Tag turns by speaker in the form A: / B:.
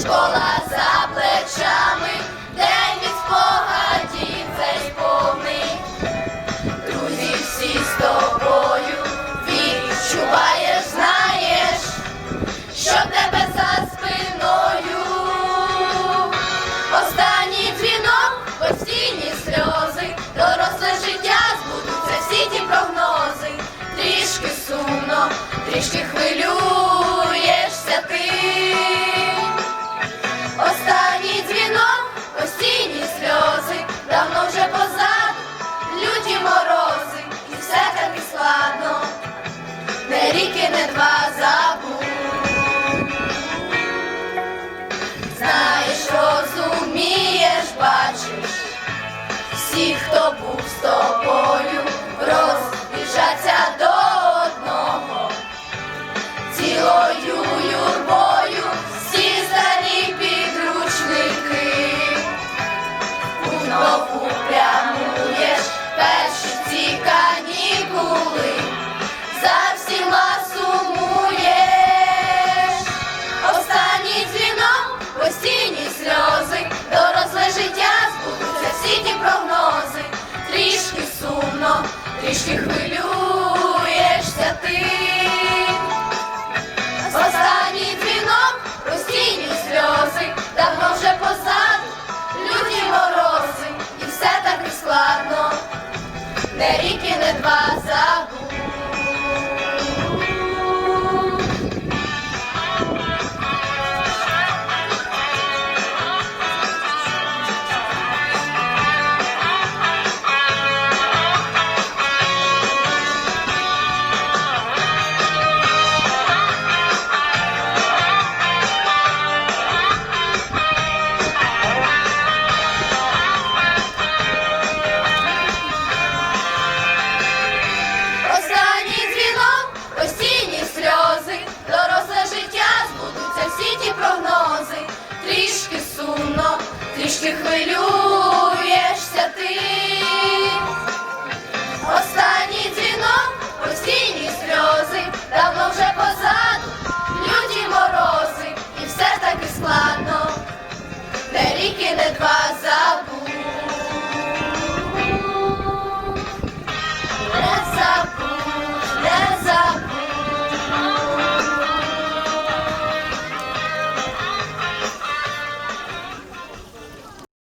A: школа за плечами, день від спогадів цей повний. Друзі всі з тобою відчуваєш, знаєш, що тебе за спиною. Останній дзвінок, постійні сльози, доросле життя збудуться всі ті прогнози. Трішки сумно, трішки кине два за. Christian way. прогнози, трішки сумно, трішки хвилю.